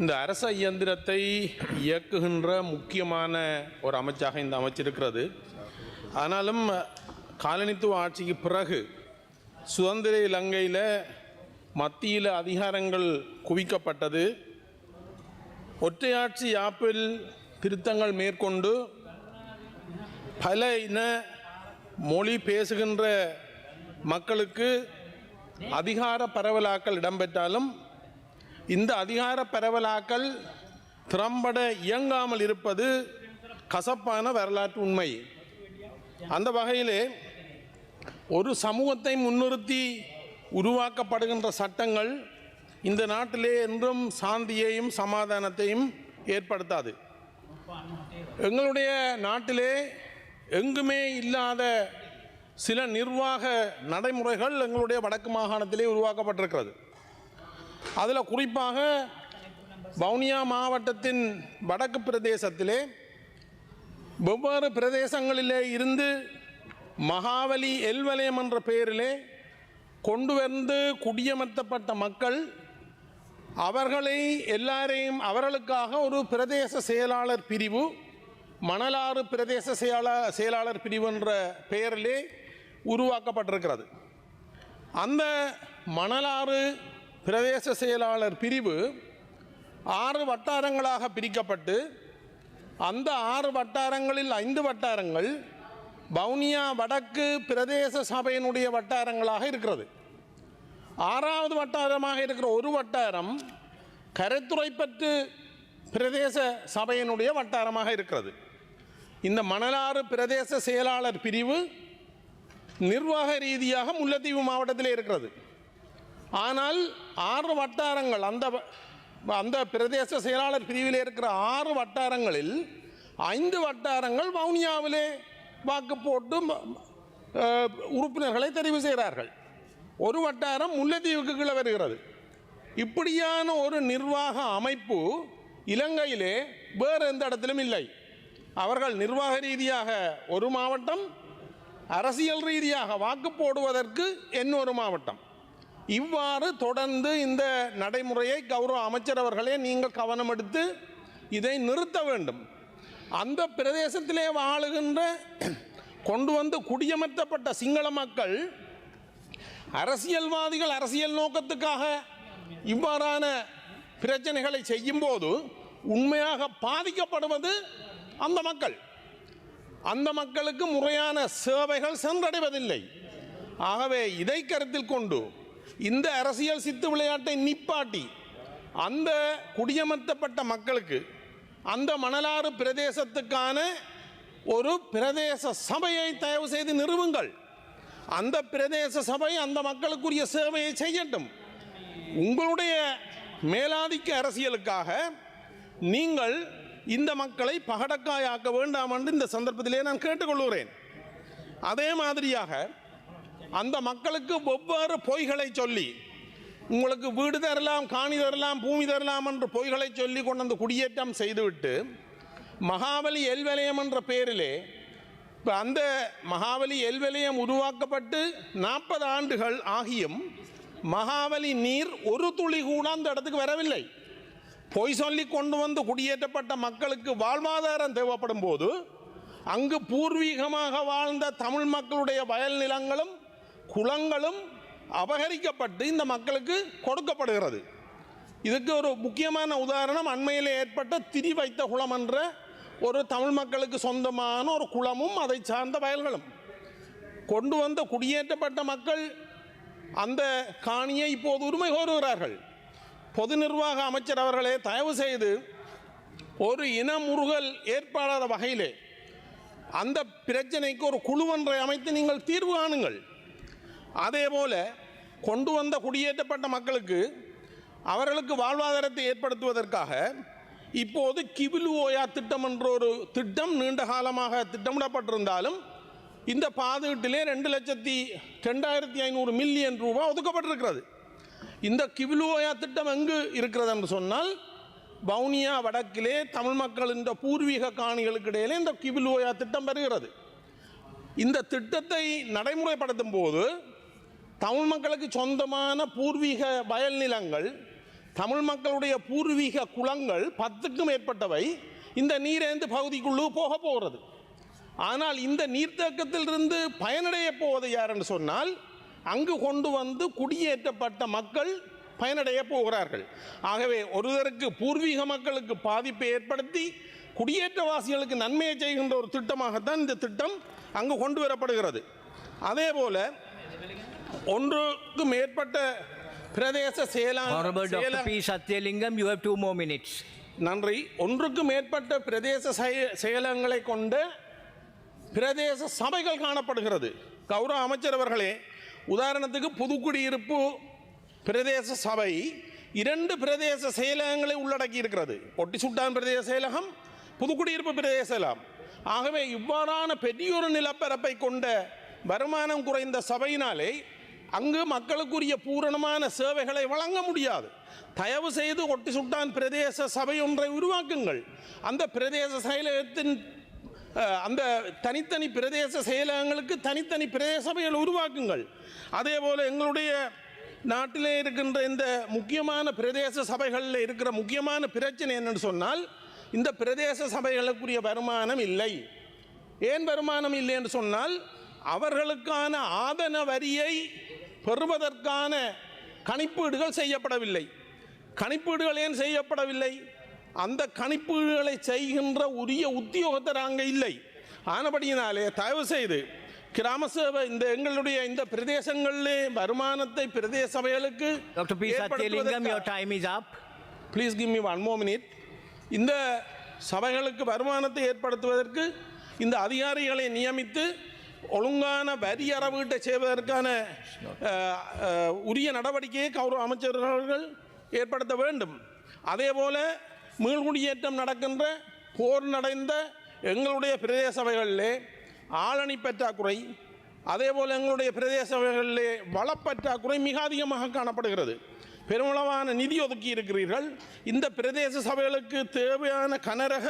இந்த அரச இயந்திரத்தை இயக்குகின்ற முக்கியமான ஒரு அமைச்சாக இந்த அமைச்சு இருக்கிறது ஆனாலும் காலனித்துவ ஆட்சிக்கு பிறகு சுதந்திர இலங்கையில் மத்தியில் அதிகாரங்கள் குவிக்கப்பட்டது. ஒற்றையாட்சி ஆப்பில் திருத்தங்கள் மேற்கொண்டு பல இன மொழி பேசுகின்ற மக்களுக்கு அதிகார பரவலாக்கல் இடம்பெற்றாலும் இந்த அதிகார பரவலாக்கல் திறம்பட இயங்காமல் இருப்பது கசப்பான வரலாற்று உண்மை. அந்த வகையிலே ஒரு சமூகத்தை முன்னிறுத்தி உருவாக்கப்படுகின்ற சட்டங்கள் இந்த நாட்டிலே என்றும் சாந்தியையும் சமாதானத்தையும் ஏற்படுத்தாது. எங்களுடைய நாட்டிலே எங்குமே இல்லாத சில நிர்வாக நடைமுறைகள் எங்களுடைய வடக்கு மாகாணத்திலே உருவாக்கப்பட்டிருக்கிறது. அதில் குறிப்பாக வவுனியா மாவட்டத்தின் வடக்கு பிரதேசத்திலே வெவ்வேறு பிரதேசங்களிலே இருந்து மகாவலி எல்வலயம் என்ற பெயரிலே கொண்டு வந்து குடியமர்த்தப்பட்ட மக்கள் அவர்களை எல்லாரையும் அவர்களுக்காக ஒரு பிரதேச செயலாளர் பிரிவு மணலாறு பிரதேச செயல செயலாளர் பிரிவு என்ற பெயரிலே உருவாக்கப்பட்டிருக்கிறது. அந்த மணலாறு பிரதேச செயலாளர் பிரிவு ஆறு வட்டாரங்களாக பிரிக்கப்பட்டு அந்த ஆறு வட்டாரங்களில் ஐந்து வட்டாரங்கள் வவுனியா வடக்கு பிரதேச சபையினுடைய வட்டாரங்களாக இருக்கிறது. ஆறாவது வட்டாரமாக இருக்கிற ஒரு வட்டாரம் கரைத்துறைப்பற்று பிரதேச சபையினுடைய வட்டாரமாக இருக்கிறது. இந்த மணலாறு பிரதேச செயலாளர் பிரிவு நிர்வாக ரீதியாக முல்லைத்தீவு மாவட்டத்திலே இருக்கிறது. ஆனால் ஆறு வட்டாரங்கள் அந்த அந்த பிரதேச செயலாளர் பிரிவில் இருக்கிற ஆறு வட்டாரங்களில் ஐந்து வட்டாரங்கள் வவுனியாவிலே வாக்கு போட்டு உறுப்பினர்களை தெரிவு செய்கிறார்கள். ஒரு வட்டாரம் முல்லைத்தீவுக்கு கீழே வருகிறது. இப்படியான ஒரு நிர்வாக அமைப்பு இலங்கையிலே வேறு எந்த இடத்திலும் இல்லை. அவர்கள் நிர்வாக ரீதியாக ஒரு மாவட்டம் அரசியல் ரீதியாக வாக்கு போடுவதற்கு இன்னொரு மாவட்டம். இவ்வாறு தொடர்ந்து இந்த நடைமுறையை கௌரவ அமைச்சர் அவர்களே நீங்கள் கவனம் எடுத்து இதை நிறுத்த வேண்டும். அந்த பிரதேசத்திலே வாழுகின்ற கொண்டு வந்து குடியமர்த்தப்பட்ட சிங்கள மக்கள் அரசியல்வாதிகள் அரசியல் நோக்கத்துக்காக இவ்வாறான பிரச்சனைகளை செய்யும்போது உண்மையாக பாதிக்கப்படுவது அந்த மக்கள். அந்த மக்களுக்கு முறையான சேவைகள் சென்றடைவதில்லை. ஆகவே இதை கருத்தில் கொண்டு இந்த அரசியல் சித்து விளையாட்டை நிப்பாட்டி அந்த குடியமர்த்தப்பட்ட மக்களுக்கு அந்த மணலாறு பிரதேசத்துக்கான ஒரு பிரதேச சபையை தயவு செய்து நிறுவுங்கள். அந்த பிரதேச சபை அந்த மக்களுக்குரிய சேவையை செய்யட்டும். உங்களுடைய மேலாதிக்க அரசியலுக்காக நீங்கள் இந்த மக்களை பகடக்காயாக்க வேண்டாம் என்று இந்த சந்தர்ப்பத்திலே நான் கேட்டுக்கொள்கிறேன். அதே மாதிரியாக அந்த மக்களுக்கு வெவ்வேறு பொய்களை சொல்லி உங்களுக்கு வீடு தரலாம் காணி தரலாம் பூமி தரலாம் என்று பொய்களை சொல்லி கொண்டு வந்து குடியேற்றம் செய்துவிட்டு மகாபலி எல்வலயம் என்ற பெயரிலே இப்போ அந்த மகாபலி எல்வலயம் உருவாக்கப்பட்டு நாற்பது ஆண்டுகள் ஆகியும் மகாபலி நீர் ஒரு துளி கூட அந்த இடத்துக்கு வரவில்லை. பொய் சொல்லி கொண்டு வந்து குடியேற்றப்பட்ட மக்களுக்கு வாழ்வாதாரம் தேவைப்படும் போது அங்கு பூர்வீகமாக வாழ்ந்த தமிழ் மக்களுடைய வயல் நிலங்களும் குளங்களும் அபகரிக்கப்பட்டு இந்த மக்களுக்கு கொடுக்கப்படுகிறது. இதுக்கு ஒரு முக்கியமான உதாரணம் அண்மையில் ஏற்பட்ட திரி வைத்த குளம் என்ற ஒரு தமிழ் மக்களுக்கு சொந்தமான ஒரு குளமும் அதை சார்ந்த வயல்களும். கொண்டு வந்த குடியேற்றப்பட்ட மக்கள் அந்த காணியை இப்போது உரிமை கோருகிறார்கள். பொது நிர்வாக அமைச்சர் அவர்களே தயவு செய்து ஒரு இனமுறுகல் ஏற்படாத வகையிலே அந்த பிரச்சனைக்கு ஒரு குழுவொன்றை அமைத்து நீங்கள் தீர்வு காணுங்கள். அதே போல கொண்டு வந்த குடியேற்றப்பட்ட மக்களுக்கு அவர்களுக்கு வாழ்வாதாரத்தை ஏற்படுத்துவதற்காக இப்போது கிபிலு ஓயா திட்டம் என்ற ஒரு திட்டம் நீண்ட காலமாக திட்டமிடப்பட்டிருந்தாலும் இந்த பாதுகாட்டிலே ரெண்டு லட்சத்தி ரெண்டாயிரத்தி ஐநூறு மில்லியன் ரூபாய் ஒதுக்கப்பட்டிருக்கிறது. இந்த கிபிலு ஓயா திட்டம் எங்கு இருக்கிறது என்று சொன்னால் வவுனியா வடக்கிலே தமிழ் மக்களின் பூர்வீக காணிகளுக்கு இடையிலே இந்த கிபிலு ஓயா திட்டம் வருகிறது. இந்த திட்டத்தை நடைமுறைப்படுத்தும் போது தமிழ் மக்களுக்கு சொந்தமான பூர்வீக வயல் நிலங்கள் தமிழ் மக்களுடைய பூர்வீக குளங்கள் பத்துக்கும் மேற்பட்டவை. இந்த நீரேந்து பகுதிக்குள்ளே போக போகிறது. ஆனால் இந்த நீர்த்தேக்கத்திலிருந்து பயனடைய போவது யாருன்னு சொன்னால் அங்கு கொண்டு வந்து குடியேற்றப்பட்ட மக்கள் பயனடைய போகிறார்கள். ஆகவே ஒருவருக்கு பூர்வீக மக்களுக்கு பாதிப்பை ஏற்படுத்தி குடியேற்றவாசிகளுக்கு நன்மையை செய்கின்ற ஒரு திட்டமாகத்தான் இந்த திட்டம் அங்கு கொண்டு வரப்படுகிறது. அதே போல் ஒன்றுக்கு மேற்பட்ட பிரதேச செயலா Honorable Dr. செயல- P. Satyalingam, you have two more minutes. நன்றி ஒன்றுக்கு மேற்பட்ட பிரதேச செய- செயலகங்களை கொண்ட பிரதேச சபைகள் காணப்படுகிறது கௌரவ அமைச்சர் அவர்களே உதாரணத்துக்கு புதுக்குடியிருப்பு பிரதேச சபை இரண்டு பிரதேச செயலகங்களை உள்ளடக்கி இருக்கிறது ஒட்டி சுட்டான் பிரதேச செயலகம் புதுக்குடியிருப்பு பிரதேச செயலகம் ஆகவே இவ்வாறான பெரியோரு நிலப்பரப்பை கொண்ட வருமானம் குறைந்த சபையினாலே அங்கு மக்களுக்குரிய பூரணமான சேவைகளை வழங்க முடியாது. தயவு செய்து ஒட்டி சுட்டான் பிரதேச சபை ஒன்றை உருவாக்குங்கள். அந்த பிரதேச செயலகத்தின் அந்த தனித்தனி பிரதேச செயலகங்களுக்கு தனித்தனி பிரதேச சபைகள் உருவாக்குங்கள். அதே போல் எங்களுடைய நாட்டிலே இருக்கின்ற இந்த முக்கியமான பிரதேச சபைகளில் இருக்கிற முக்கியமான பிரச்சனை என்னென்னு சொன்னால் இந்த பிரதேச சபைகளுக்குரிய வருமானம் இல்லை. ஏன் வருமானம் இல்லை என்று சொன்னால் அவர்களுக்கான ஆதன வரியை பெறுவதற்கான கணிப்பீடுகள் செய்யப்படவில்லை கணிப்பீடுகள் ஏன் செய்யப்படவில்லை அந்த கணிப்பீடுகளை செய்கின்ற உரிய உத்தியோகத்தர் அங்கே இல்லை ஆனபடியினாலே தயவு செய்து கிராம சேவை இந்த எங்களுடைய இந்த பிரதேசங்களிலே வருமானத்தை பிரதேச சபைகளுக்கு Dr. P. Satyalingam, your time is up. Please give me one more minute இந்த சபைகளுக்கு வருமானத்தை ஏற்படுத்துவதற்கு இந்த அதிகாரிகளை நியமித்து ஒழுங்கான வரி அறவீட்டை செய்வதற்கான உரிய நடவடிக்கையை கௌரவ அமைச்சர்கள் ஏற்படுத்த வேண்டும். அதே போல மீள்குடியேற்றம் நடக்கின்ற போர் நடந்த எங்களுடைய பிரதேச சபைகளிலே ஆளணி பற்றாக்குறை அதே போல் எங்களுடைய பிரதேச சபைகளிலே வளப்பற்றாக்குறை மிக அதிகமாக காணப்படுகிறது. பெருமளவான நிதி ஒதுக்கி இருக்கிறீர்கள். இந்த பிரதேச சபைகளுக்கு தேவையான கனரக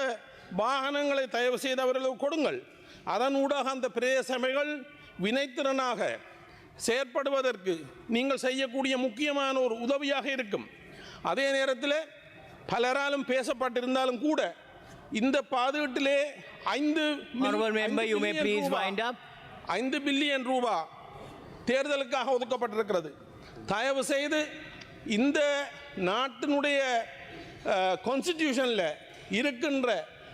வாகனங்களை தயவு செய்து அவர்களுக்கு கொடுங்கள். அதன் ஊடாக அந்த சபைகள் வினைத்திறனாக செயற்படுவதற்கு நீங்கள் செய்யக்கூடிய முக்கியமான ஒரு உதவியாக இருக்கும் அதே நேரத்தில் பலராலும் பேசப்பட்டிருந்தாலும் கூட இந்த பாதுகாட்டிலே ஐந்து. ஐந்து பில்லியன் ரூபா தேர்தலுக்காக ஒதுக்கப்பட்டிருக்கிறது தயவு செய்து இந்த நாட்டினுடைய கான்ஸ்டிடியூஷனில் இருக்கின்ற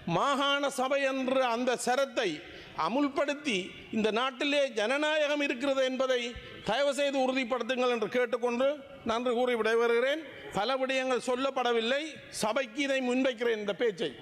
மாகாண சபை என்ற அந்த சரத்தை அமுல்படுத்தி இந்த நாட்டிலே ஜனநாயகம் இருக்கிறது என்பதை தயவு செய்து உறுதிப்படுத்துங்கள் என்று கேட்டுக்கொண்டு நன்றி கூறி விடைபெறுகிறேன். பல விடயங்கள் சொல்லப்படவில்லை. சபைக்கு இதை முன்வைக்கிறேன் இந்த பேச்சை.